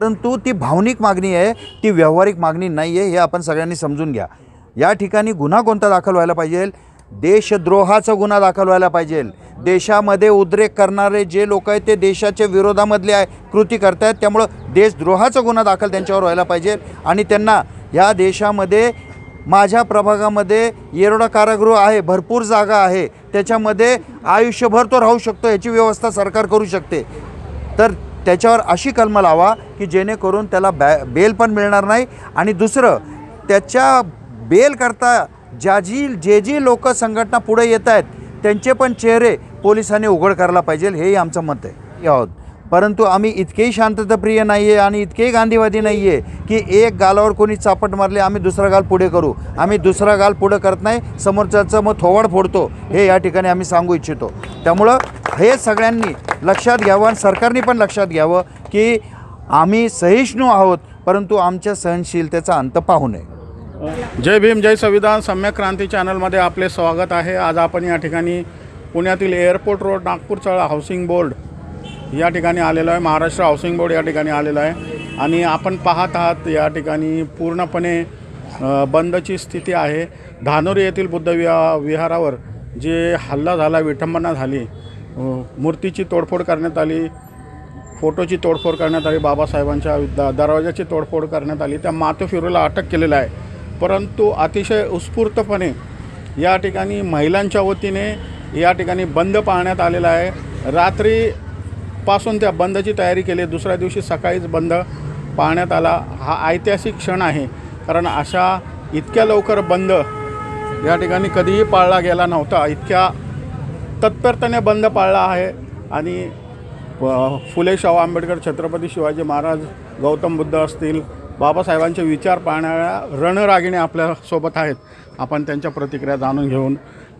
परंतु ती भावनिक मागणी आहे ती व्यावहारिक मागणी नाही आहे हे आपण सगळ्यांनी समजून घ्या. या ठिकाणी गुन्हा कोणता दाखल व्हायला पाहिजे? देशद्रोहाचा गुन्हा दाखल व्हायला पाहिजे. देशामध्ये उद्रेक करणारे जे लोक आहेत ते देशाच्या विरोधामधले आहे कृती करतायत त्यामुळं देशद्रोहाचा गुन्हा दाखल त्यांच्यावर व्हायला पाहिजे. आणि त्यांना या देशामध्ये माझ्या प्रभागामध्ये येरोडा कारागृह आहे भरपूर जागा आहे त्याच्यामध्ये आयुष्यभर तो राहू शकतो याची व्यवस्था सरकार करू शकते. तर त्याच्यावर अशी कलम लावा की जेणेकरून त्याला बॅ बेल पण मिळणार नाही. आणि दुसरं त्याच्या बेल करता ज्या जी जे जी लोक संघटना पुढे येत आहेत त्यांचे पण चेहरे पोलिसांनी उघड करायला पाहिजे. हेही आमचं मत आहे. आहोत परंतु आम्ही इतकेही शांतताप्रिय नाही आहे आणि इतकेही गांधीवादी नाही आहे की एक गालावर कोणी चापट मारले आम्ही दुसरा गाल पुढे करू. आम्ही दुसरा गाल पुढं करत नाही समोरच्याचं मग थोवाड फोडतो. हे या ठिकाणी आम्ही सांगू इच्छितो. त्यामुळं हे सगळ्यांनी लक्षात घ्यावं आणि सरकारने पण लक्षात घ्यावं की आम्ही सहिष्णू आहोत परंतु आमच्या सहनशीलतेचा अंत पाहू नये. जय भीम जय संविधान. सम्यक क्रांती चॅनलमध्ये आपले स्वागत आहे. आज आपण या ठिकाणी पुण्यातील एअरपोर्ट रोड नागपूर चळा हाऊसिंग बोर्ड या ठिकाणी आलेलो आहे. महाराष्ट्र हाऊसिंग बोर्ड या ठिकाणी आलेला आहे. आणि आपण पाहत आहात या ठिकाणी पूर्णपणे बंदची स्थिती आहे. धानोरी येथील बुद्ध विहा विहारावर जे हल्ला झाला विठंबना झाली मूर्तीची तोडफोड करण्यात आली फोटोची तोडफोड करण्यात आली बाबासाहेबांच्या द दरवाजाची तोडफोड करण्यात आली त्या मातोफिरूला अटक केलेलं आहे. परंतु अतिशय उत्स्फूर्तपणे या ठिकाणी महिलांच्या वतीने या ठिकाणी बंद पाळण्यात आलेला आहे. रात्री पासून त्या बंदची तयारी केली दुसऱ्या दिवशी सकाळीच बंद पाळण्यात आला. हा ऐतिहासिक क्षण आहे. कारण अशा इतक्या लवकर बंद या ठिकाणी कधीही पाळला गेला नव्हता. इतक्या तत्परतेने बंद पाळला आहे. आणि फुले शाहू आंबेडकर छत्रपती शिवाजी महाराज गौतम बुद्ध असतील बाबासाहेबांचे विचार पाहणाऱ्या रणरागिणी आपल्यासोबत आहेत. आपण त्यांच्या प्रतिक्रिया जाणून घेऊन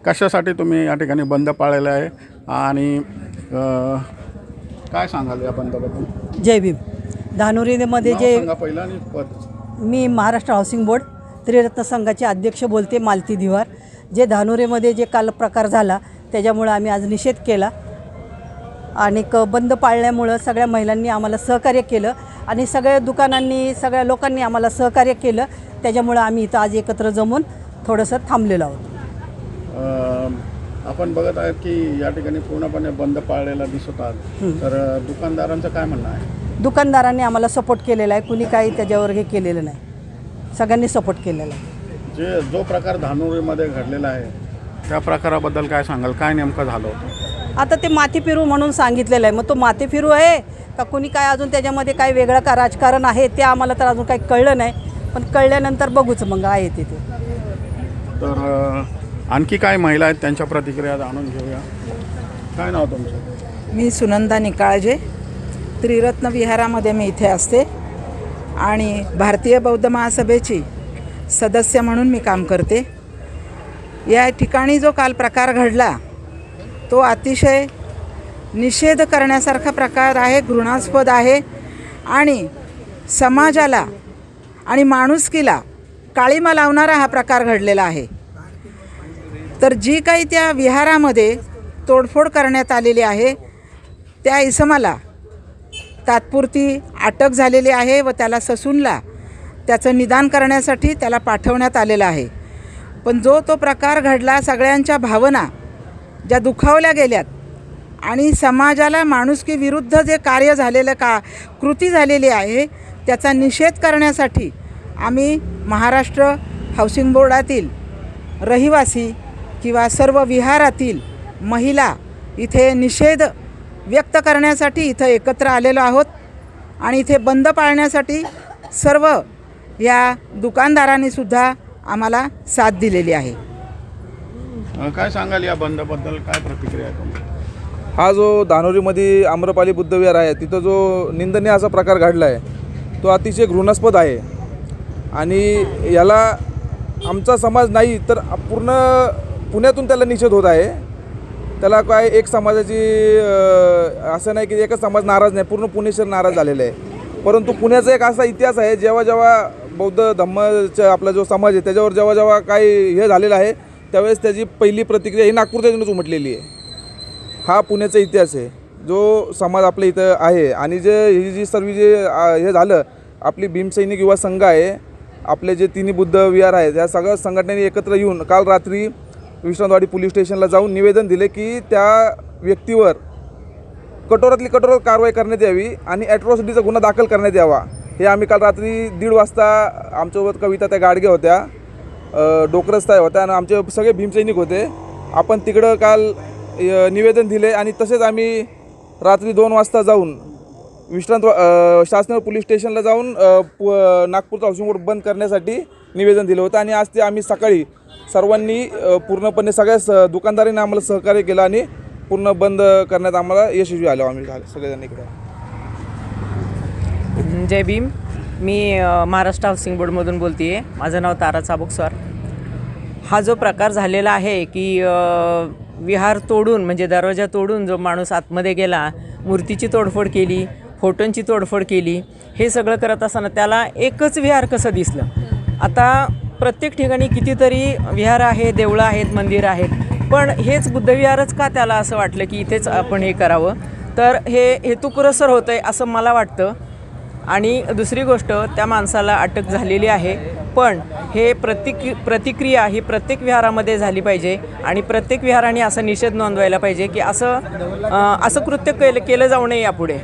कशासाठी तुम्ही या ठिकाणी बंद पाळलेला आहे? आणि काय सांगाल या बंदाबद्दल? जय भीम. धानोरीमध्ये नाव जे सांगा पहिलं आणि पद. मी महाराष्ट्र हाऊसिंग बोर्ड त्रिरत्न संघाचे अध्यक्ष बोलते मालती दिवार. जे धानोरीमध्ये जे काल प्रकार झाला त्याच्यामुळं आम्ही आज निषेध केला. आणि क बंद पाळल्यामुळं सगळ्या महिलांनी आम्हाला सहकार्य केलं आणि सगळ्या दुकानांनी सगळ्या लोकांनी आम्हाला सहकार्य केलं. त्याच्यामुळं आम्ही इथं आज एकत्र जमून थोडंसं थांबलेलो आहोत. अ, आपण बघत आहात की या ठिकाणी पूर्णपणे बंद पाळलेला दिसत आहात. तर दुकानदारांचं काय म्हणणं आहे? दुकानदारांनी आम्हाला सपोर्ट केलेला आहे. कुणी काही त्याच्यावर हे केलेलं नाही. सगळ्यांनी सपोर्ट केलेला आहे. जे जो प्रकार धानोरीमध्ये घडलेला आहे त्या प्रकाराबद्दल काय सांगाल? काय नेमकं झालं होतं? आता ते माती फिरू म्हणून सांगितलेलं आहे. मग तो माती फिरू आहे? का कुणी काय अजून त्याच्यामध्ये काय वेगळं का राजकारण आहे? ते आम्हाला तर अजून काही कळलं नाही. पण कळल्यानंतर बघूच मग आहे ते ते तर आणखी काय महिला आहेत त्यांच्या प्रतिक्रिया जाणून घेऊया. काय नाव तुमचं? मी सुनंदा निकाळजे. त्रिरत्न विहारामध्ये मी इथे असते. आणि भारतीय बौद्ध महासभेची सदस्य म्हणून मी काम करते. या ठिकाणी जो काल प्रकार घडला तो अतिशय निषेध करण्यासारखा प्रकार आहे घृणास्पद आहे. आणि समाजाला आणि माणुसकीला काळीमा लावणारा हा प्रकार घडलेला आहे. तर जी काही त्या विहारामध्ये तोडफोड करण्यात आलेली आहे त्या इसमाला तात्पुरती अटक झालेली आहे व त्याला ससूनला त्याचं निदान करण्यासाठी त्याला पाठवण्यात आलेलं आहे. पण जो तो प्रकार घडला सगळ्यांच्या भावना ज्या दुखावल्या गेल्यात आणि समाजाला माणुसकी विरुद्ध जे कार्य झालेलं का कृती झालेली आहे त्याचा निषेध करण्यासाठी आम्ही महाराष्ट्र हाऊसिंग बोर्डातील रहिवासी किंवा सर्व विहारातील महिला इथे निषेध व्यक्त करण्यासाठी इथं एकत्र आलेलो आहोत. आणि इथे बंद पाळण्यासाठी सर्व या दुकानदारांनी सुद्धा आम्हाला साथ दिलेली आहे. काय सांगाल या बंदबद्दल? काय प्रतिक्रिया हा जो धानोरीमध्ये आम्रपाली बुद्धविहार आहे तिथं जो निंदनीय असा प्रकार घडला आहे तो अतिशय घृणास्पद आहे. आणि याला आमचा समाज नाही तर पूर्ण पुण्यातून त्याला निषेध होत आहे. त्याला काय एक समाजाची असं नाही की एकच समाज नाराज नाही पूर्ण पुणे शहर नाराज झालेलं आहे. परंतु पुण्याचा एक असा इतिहास आहे जेव्हा जेव्हा बौद्ध धम्मचा आपला जो समाज आहे त्याच्यावर जेव्हा जेव्हा काही हे झालेलं आहे त्यावेळेस त्याची पहिली प्रतिक्रिया ही नागपूरच्या उमटलेली आहे. हा पुण्याचा इतिहास आहे. जो समाज आपल्या इथं आहे आणि जे ही जी सर्व जे हे झालं आपली भीमसैनिक युवा संघ आहे आपले जे तिन्ही बुद्ध विहार आहेत या सगळ्या संघटनेने एकत्र येऊन काल रात्री विश्रांतवाडी पोलीस स्टेशनला जाऊन निवेदन दिले की त्या व्यक्तीवर कठोरातली कठोर कारवाई करण्यात यावी आणि ॲट्रॉसिटीचा गुन्हा दाखल करण्यात यावा. हे आम्ही काल रात्री दीड वाजता आमच्यासोबत कविता त्या गाडगे होत्या डोकरस्ताय होत्या आणि आमचे सगळे भीमसैनिक होते. आपण तिकडं काल निवेदन दिले आणि तसेच आम्ही रात्री दोन वाजता जाऊन विश्रांत शासनावर पोलीस स्टेशनला जाऊन पु नागपूरचा हाऊसिंग बोर्ड बंद करण्यासाठी निवेदन दिलं होतं आणि आज ते आम्ही सकाळी सर्वांनी पूर्णपणे सगळ्या स दुकानदारांनी आम्हाला सहकार्य केलं आणि पूर्ण बंद करण्यात आम्हाला यशस्वी आलो आम्ही सगळेजण इकडे. जय भीम. मी महाराष्ट्र हाऊसिंग बोर्डमधून बोलते आहे माझं नाव तारा चाबुकस्वार. हा जो प्रकार झालेला आहे की विहार तोडून म्हणजे दरवाजा तोडून जो माणूस आतमध्ये गेला मूर्तीची तोडफोड केली फोटोंची तोडफोड केली हे सगळं करत असताना त्याला एकच विहार कसं दिसलं? आता प्रत्येक ठिकाणी कितीतरी विहार आहे देवळं आहेत मंदिरं आहेत. पण हेच बुद्धविहारच का त्याला असं वाटलं की इथेच आपण हे करावं? तर हे हेतुपुरस्सर होतं आहे असं मला वाटतं. आणि दुसरी गोष्ट त्या माणसाला अटक झालेली आहे. पण हे प्रतिक प्रतिक्रिया ही प्रत्येक विहारामध्ये झाली पाहिजे. आणि प्रत्येक विहाराने असा निषेध नोंदवायला पाहिजे की असं असं कृत्य केलं केलं जाऊ नये यापुढे.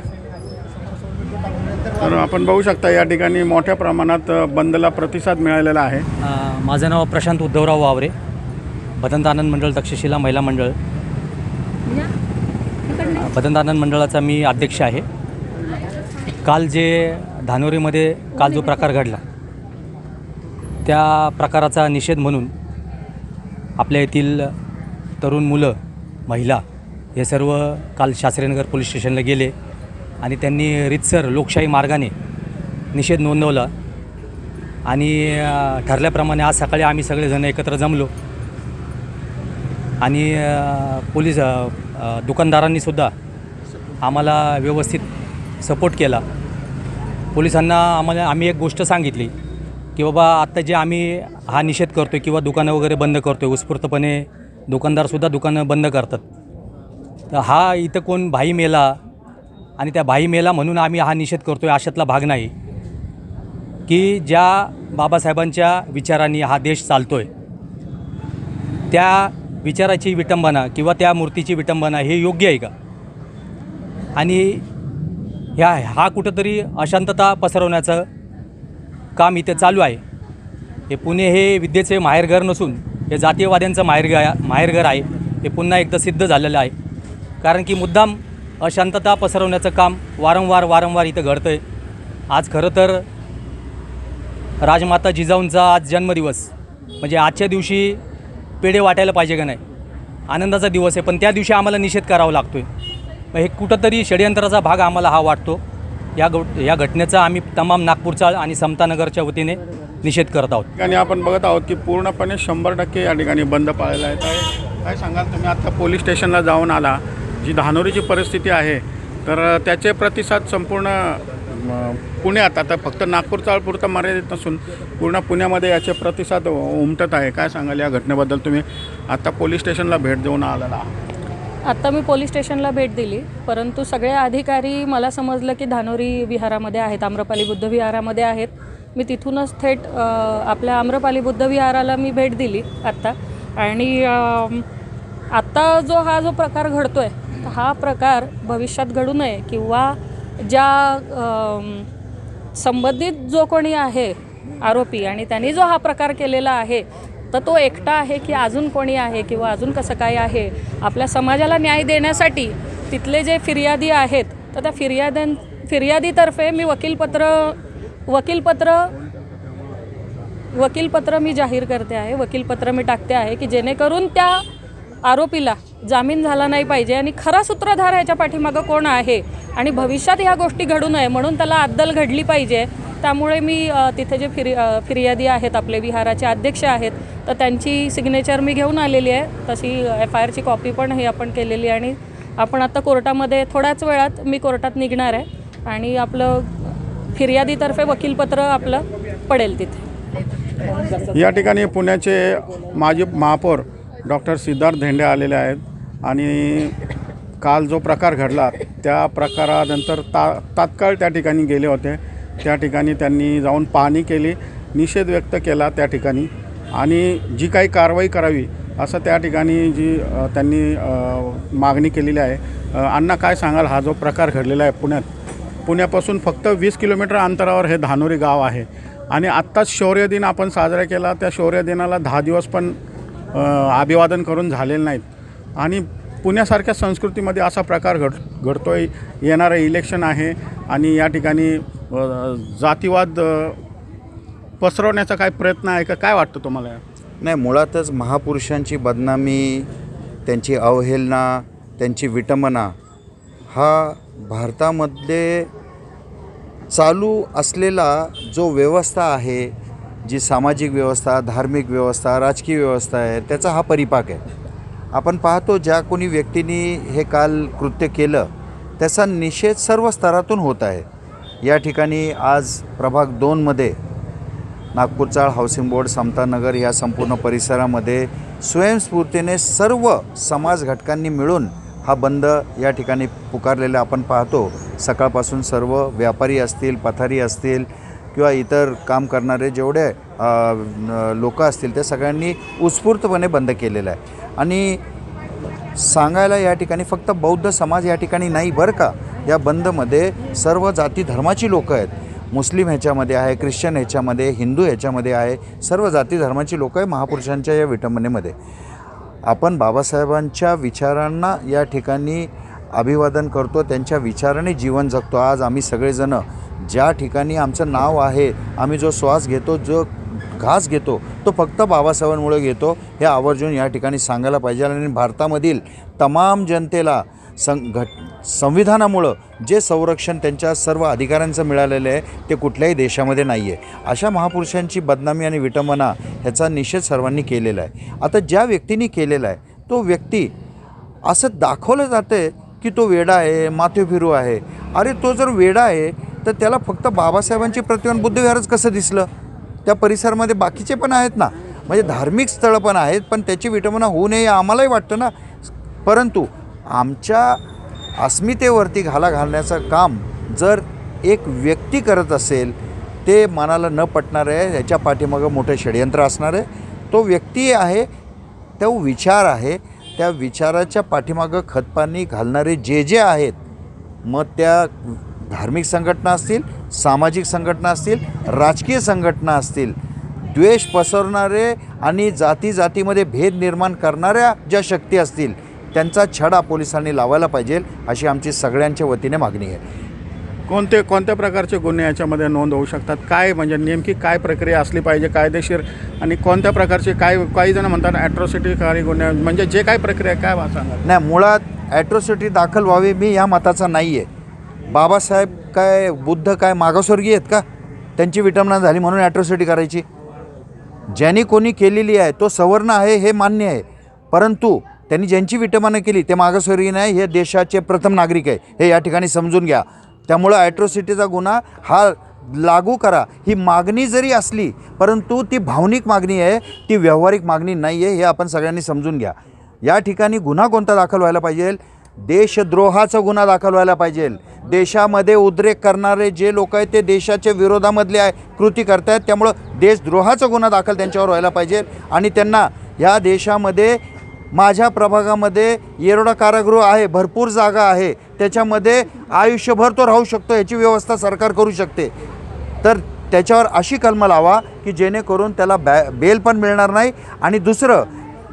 तर आपण बघू शकता या ठिकाणी मोठ्या प्रमाणात बंदला प्रतिसाद मिळालेला आहे. अ, माझं नाव प्रशांत उद्धवराव वावरे भदंत आनंद मंडळ तक्षशिला महिला मंडळ. अ, बदंत आनंद मंडळाचा मी अध्यक्ष आहे. काल जे धानोरीमध्ये काल जो प्रकार घडला त्या प्रकाराचा निषेध म्हणून आपल्या येथील तरुण मुलं महिला हे सर्व काल शास्त्रीनगर पोलीस स्टेशनला गेले. आणि त्यांनी रितसर लोकशाही मार्गाने निषेध नोंदवला. आणि ठरल्याप्रमाणे आज सकाळी आम्ही सगळेजण एकत्र जमलो. आणि पोलीस दुकानदारांनीसुद्धा आम्हाला व्यवस्थित सपोर्ट केला. पोलिसांना आम्हाला आम्ही एक गोष्ट सांगितली की बाबा आत्ता जे आम्ही हा निषेध करतो आहे किंवा दुकानं वगैरे बंद करतो आहे उत्स्फूर्तपणे दुकानदारसुद्धा दुकानं बंद करतात. तर हा इथं कोण भाई मेला आणि त्या भाई मेला म्हणून आम्ही हा निषेध करतो आहे अशातला भाग नाही. की ज्या बाबासाहेबांच्या विचारांनी हा देश चालतो आहे त्या विचाराची विटंबना किंवा त्या मूर्तीची विटंबना हे योग्य आहे का? आणि ह्या हा कुठंतरी अशांतता पसरवण्याचं काम इथे चालू आहे. हे पुणे हे विद्येचे माहेरघर नसून हे जातीयवाद्यांचं माहेरघर माहेरघर आहे हे पुन्हा एकदा सिद्ध झालेलं आहे. कारण की मुद्दाम अशांतता पसरवण्याचं काम वारंवार वारंवार इथं घडतं आहे आज खरं तर राजमाता जिजाऊंचा आज जन्मदिवस. म्हणजे आजच्या दिवशी पेढे वाटायला पाहिजे का नाही? आनंदाचा दिवस आहे पण त्या दिवशी आम्हाला निषेध करावा लागतो आहे मग हे कुठंतरी षडयंत्राचा भाग आम्हाला हा वाटतो. या गो या घटनेचा आम्ही तमाम नागपूरचा आणि समतानगरच्या वतीने निषेध करत आहोत. आणि आपण बघत आहोत की पूर्णपणे शंभर टक्के या ठिकाणी बंद पाळलेला आहे काय काय सांगाल तुम्ही? आता पोलीस स्टेशनला जाऊन आला. जी धानोरीची परिस्थिती आहे तर त्याचे प्रतिसाद संपूर्ण पुण्यात आता फक्त नागपूर चाळपुरता मर्यादित नसून पूर्ण पुण्यामध्ये याचे प्रतिसाद उमटत आहे. काय सांगाल या घटनेबद्दल? तुम्ही आता पोलीस स्टेशनला भेट देऊन आलेला आहात. आत्ता मी पोलीस स्टेशनला भेट दिली परंतु सगळे अधिकारी मला समजलं की धानोरी विहारामध्ये आहेत आम्रपाली बुद्ध विहारामध्ये आहेत. मी तिथूनच थेट आपल्या आम्रपाली बुद्ध विहाराला मी भेट दिली आत्ता आणि आत्ता जो हा जो प्रकार घडतो आहे हा प्रकार भविष्यात घडू नये किंवा ज्या संबंधित जो कोणी आहे आरोपी आणि त्यांनी जो हा प्रकार केलेला आहे तर तो एकटा आहे की अजून कोणी आहे किंवा अजून कसं काय आहे आपल्या समाजाला न्याय देण्यासाठी तिथले जे फिर्यादी आहेत तर त्या फिर्याद्यां फिर्यादीतर्फे मी वकीलपत्र वकीलपत्र वकीलपत्र मी जाहीर करते आहे वकीलपत्र मी टाकते आहे की जेणेकरून त्या आरोपीला जामीन झाला नाही पाहिजे आणि खरा सूत्रधार ह्याच्या पाठीमागं कोण आहे? आणि भविष्यात ह्या गोष्टी घडू नये म्हणून त्याला अद्दल घडली पाहिजे. त्यामुळे मी तिथे जे फिर फिर्यादी आहेत आपले विहाराचे अध्यक्ष आहेत तर त्यांची सिग्नेचर मी घेऊन आलेली आहे. तशी एफ आय आरची कॉपी पण ही आपण केलेली आहे आणि आपण आता कोर्टामध्ये थोड्याच वेळात मी कोर्टात निघणार आहे. आणि आपलं फिर्यादीतर्फे वकीलपत्र आपलं पडेल तिथे. या ठिकाणी पुण्याचे माजी महापौर डॉक्टर सिद्धार्थ धेंडे आलेले आहेत आणि काल जो प्रकार घडला त्या प्रकारानंतर ता तात्काळ त्या ठिकाणी गेले होते. त्या ठिकाणी त्यांनी जाऊन पाहणी केली निषेध व्यक्त केला त्या ठिकाणी आणि जी काही कारवाई करावी असं त्या ठिकाणी जी त्यांनी मागणी केलेली आहे. अण्णा काय सांगाल? हा जो प्रकार घडलेला आहे पुण्यात. पुण्यापासून फक्त वीस किलोमीटर अंतरावर हे धानोरी गाव आहे. आणि आत्ताच शौर्य दिन आपण साजरा केला. त्या शौर्य दिनाला दहा दिवस पण अभिवादन करून झालेले नाहीत. आणि पुण्यासारख्या संस्कृतीमध्ये असा प्रकार घड घडतो आहे येणारं इलेक्शन आहे आणि या ठिकाणी जातीवाद पसरवण्याचा काय प्रयत्न आहे का? काय वाटतं तुम्हाला? नाही मुळातच महापुरुषांची बदनामी त्यांची अवहेलना त्यांची विटंबना हा भारतामध्ये चालू असलेला जो व्यवस्था आहे जी सामाजिक व्यवस्था धार्मिक व्यवस्था राजकीय व्यवस्था आहे त्याचा हा परिपाक आहे. आपण पाहतो ज्या कोणी व्यक्तींनी हे काल कृत्य केलं त्याचा निषेध सर्व स्तरातून होत आहे. या ठिकाणी आज प्रभाग दोनमध्ये नागपूरचाळ हाऊसिंग बोर्ड समतानगर या संपूर्ण परिसरामध्ये स्वयंस्फूर्तीने सर्व समाज घटकांनी मिळून हा बंद या ठिकाणी पुकारलेला आपण पाहतो. सकाळपासून सर्व व्यापारी असतील पथारी असतील किंवा इतर काम करणारे जेवढे लोक असतील ते सगळ्यांनी उत्स्फूर्तपणे बंद केलेलं आहे. आणि सांगायला या ठिकाणी फक्त बौद्ध समाज या ठिकाणी नाही बरं का? या बंदमध्ये सर्व जाती धर्माची लोकं आहेत. मुस्लिम ह्याच्यामध्ये आहे ख्रिश्चन ह्याच्यामध्ये हिंदू ह्याच्यामध्ये आहे सर्व जाती धर्माची लोकं आहे महापुरुषांच्या या विटंबनेमध्ये. आपण बाबासाहेबांच्या विचारांना या ठिकाणी अभिवादन करतो त्यांच्या विचाराने जीवन जगतो. आज आम्ही सगळेजणं ज्या ठिकाणी आमचं नाव आहे आम्ही जो श्वास घेतो जो घास घेतो तो फक्त बाबासाहेबांमुळे घेतो हे आवर्जून या ठिकाणी सांगायला पाहिजे. आणि भारतामधील तमाम जनतेला सं घट संविधानामुळं जे संरक्षण त्यांच्या सर्व अधिकाऱ्यांचं मिळालेलं आहे ते कुठल्याही देशामध्ये नाही आहे अशा महापुरुषांची बदनामी आणि विटंबना ह्याचा निषेध सर्वांनी केलेला आहे. आता ज्या व्यक्तीने केलेला आहे तो व्यक्ती असं दाखवलं जातं की तो वेडा आहे माथेफिरू आहे. अरे तो जर वेडा आहे तर त्याला फक्त बाबासाहेबांची प्रतिमा बुद्धविहारच कसं दिसलं? त्या परिसरामध्ये बाकीचे पण आहेत ना. म्हणजे धार्मिक स्थळं पण आहेत पण त्याची विटंबना होऊ नये आम्हालाही वाटतं ना. परंतु आमच्या अस्मितेवरती घाला घालण्याचं काम जर एक व्यक्ती करत असेल ते मनाला न पटणार आहे याच्या पाठीमागं मोठं षडयंत्र असणार आहे. तो व्यक्ती आहे तो विचार आहे त्या विचाराच्या पाठीमागं खतपाणी घालणारे जे जे आहेत मग त्या धार्मिक संघटना असतील सामाजिक संघटना असतील राजकीय संघटना असतील द्वेष पसरणारे आणि जाती जातीमध्ये भेद निर्माण करणाऱ्या ज्या शक्ती असतील त्यांचा छडा पोलिसांनी लावायला पाहिजे अशी आमची सगळ्यांच्या वतीने मागणी आहे. कोणते कोणत्या प्रकारचे गुन्हे याच्यामध्ये नोंद होऊ शकतात? काय म्हणजे नेमकी काय प्रक्रिया असली पाहिजे कायदेशीर? आणि कोणत्या प्रकारचे काय काही जण म्हणतात ॲट्रॉसिटी कारी गुन्हे म्हणजे जे काय प्रक्रिया काय सांगा नाही मुळात ॲट्रॉसिटी दाखल व्हावी मी या मताचा नाही आहे बाबासाहेब काय बुद्ध काय मागासवर्गीय आहेत का? त्यांची विटंबना झाली म्हणून ॲट्रॉसिटी करायची. ज्यांनी कोणी केलेली आहे तो सवर्ण आहे हे मान्य आहे. परंतु त्यांनी ज्यांची विटंबना केली ते मागासवर्गीय नाही हे देशाचे प्रथम नागरिक आहे. हे या ठिकाणी समजून घ्या. त्यामुळं ॲट्रॉसिटीचा गुन्हा हा लागू करा. ही मागणी जरी असली परंतु ती भावनिक मागणी आहे ती व्यावहारिक मागणी नाही आहे हे आपण सगळ्यांनी समजून घ्या. या ठिकाणी गुन्हा कोणता दाखल व्हायला पाहिजे? देशद्रोहाचा गुन्हा दाखल व्हायला पाहिजे. देशामध्ये उद्रेक करणारे जे लोक आहेत ते देशाच्या विरोधामधले आहे कृती करत आहेत त्यामुळं देशद्रोहाचा गुन्हा दाखल त्यांच्यावर व्हायला पाहिजे. आणि त्यांना ह्या देशामध्ये माझ्या प्रभागामध्ये येरोडा कारागृह आहे भरपूर जागा आहे. त्याच्यामध्ये आयुष्यभर तो राहू शकतो याची व्यवस्था सरकार करू शकते. तर त्याच्यावर अशी कलम लावा की जेणेकरून त्याला बॅ बेल पण मिळणार नाही. आणि दुसरं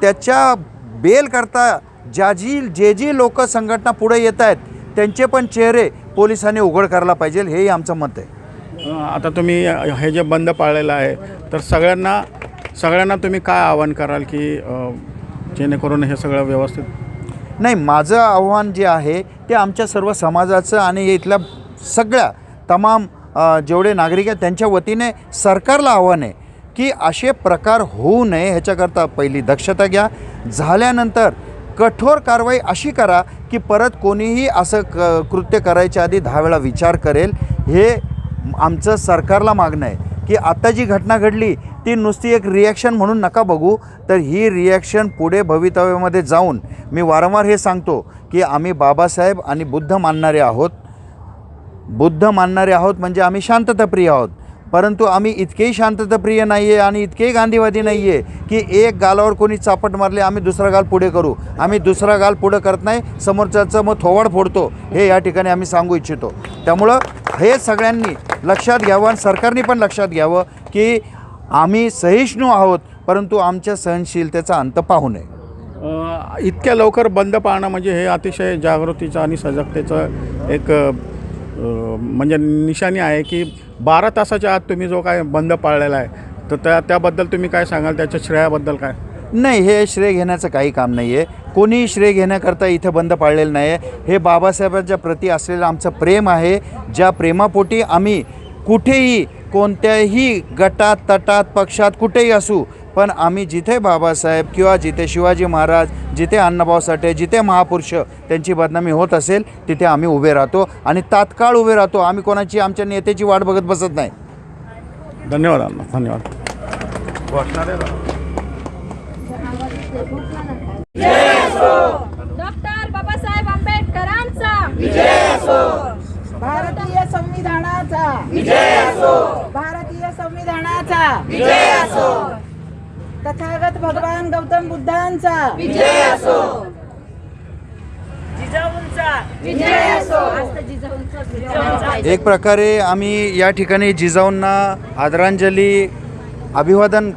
त्याच्या बेल करता ज्या जी जे जी लोक संघटना पुढे येत आहेत त्यांचे पण चेहरे पोलिसांनी उघड करायला पाहिजे हेही आमचं मत आहे. आता तुम्ही हे जे बंद पाळलेलं आहे तर सगळ्यांना सगळ्यांना तुम्ही काय आवाहन कराल की जेणेकरून हे सगळं व्यवस्थित? नाही माझं आव्हान जे आहे ते आमच्या सर्व समाजाचं आणि इथल्या सगळ्या तमाम जेवढे नागरिक आहेत त्यांच्या वतीने सरकारला आव्हान आहे की असे प्रकार होऊ नये ह्याच्याकरता पहिली दक्षता घ्या. झाल्यानंतर कठोर कारवाई अशी करा की परत कोणीही असं क कृत्य करायच्या आधी दहा वेळा विचार करेल. हे आमचं सरकारला मागणं आहे की आता जी घटना घडली ती नुसती एक रिॲक्शन म्हणून नका बघू. तर ही रिॲक्शन पुढे भवितव्यामध्ये जाऊन मी वारंवार हे सांगतो की आम्ही बाबासाहेब आणि बुद्ध मानणारे आहोत. बुद्ध मानणारे आहोत म्हणजे आम्ही शांतताप्रिय आहोत. परंतु आम्ही इतकेही शांतताप्रिय नाही आहे आणि इतकेही गांधीवादी नाही आहे की एक गालावर कोणी चापट मारले आम्ही दुसरा गाल पुढे करू. आम्ही दुसरा गाल पुढं करत नाही समोरच्याचं मग थोवाड फोडतो हे या ठिकाणी आम्ही सांगू इच्छितो. त्यामुळं हे सगळ्यांनी लक्षात घ्यावं आणि सरकारने पण लक्षात घ्यावं की आम्ही सहिष्णू आहोत परंतु आमच्या सहनशीलतेचा अंत पाहू नये. इतक्या लवकर बंद पाळणं म्हणजे हे अतिशय जागृतीचं आणि सजगतेचं एक म्हणजे निशाणी आहे की बारा तासाच्या आत तुम्ही जो काय बंद पाळलेला आहे तर त्या त्याबद्दल तुम्ही काय सांगाल? त्याच्या श्रेयाबद्दल काय? नाही हे श्रेय घेण्याचं काही काम नाही आहे कोणीही श्रेय घेण्याकरता इथं बंद पाळलेलं नाही आहे हे बाबासाहेबांच्या प्रती असलेलं आमचं प्रेम आहे. ज्या प्रेमापोटी आम्ही कुठेही कोणत्याही गटात तटात पक्षात कुठेही असू पण आम्ही जिथे बाबासाहेब किंवा जिथे शिवाजी महाराज जिथे अण्णाभाऊ साठे जिथे महापुरुष त्यांची बदनामी होत असेल तिथे आम्ही उभे राहतो आणि तात्काळ उभे राहतो. आम्ही कोणाची आमच्या नेत्याची वाट बघत बसत नाही. धन्यवाद अण्णा धन्यवाद. डॉक्टर बाबासाहेब आंबेडकरांचा. भारतीय संविधानाचा. विजय असो. भारतीय संविधानाचा. विजय असो. तथागत भगवान गौतम बुद्धांचा. विजय असो. विजय असो. एक प्रकारे आम्ही या ठिकाणी जिजाऊंना आदरांजली अभिवादन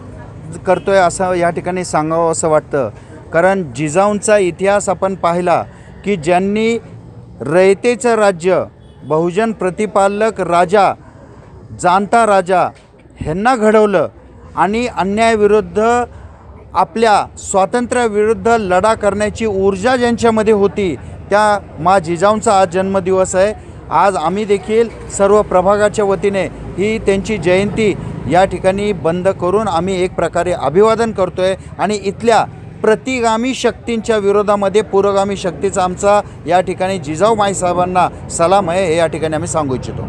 करतोय असं या ठिकाणी सांगावं असं वाटतं. कारण जिजाऊंचा इतिहास आपण पाहिला की ज्यांनी रयतेचं राज्य बहुजन प्रतिपालक राजा जाणता राजा ह्यांना घडवलं आणि अन्यायाविरुद्ध आपल्या स्वातंत्र्याविरुद्ध लढा करण्याची ऊर्जा ज्यांच्यामध्ये होती त्या मा जिजाऊंचा आज जन्मदिवस आहे. आज आम्ही देखील सर्व प्रभागाच्या वतीने ही त्यांची जयंती या ठिकाणी बंद करून आम्ही एक प्रकारे अभिवादन करतो आहे आणि इथल्या प्रतिगामी शक्तींच्या विरोधामध्ये पुरोगामी शक्तीचा आमचा या ठिकाणी जिजाऊ माईसाहेबांना सलाम आहे हे या ठिकाणी आम्ही सांगू इच्छितो.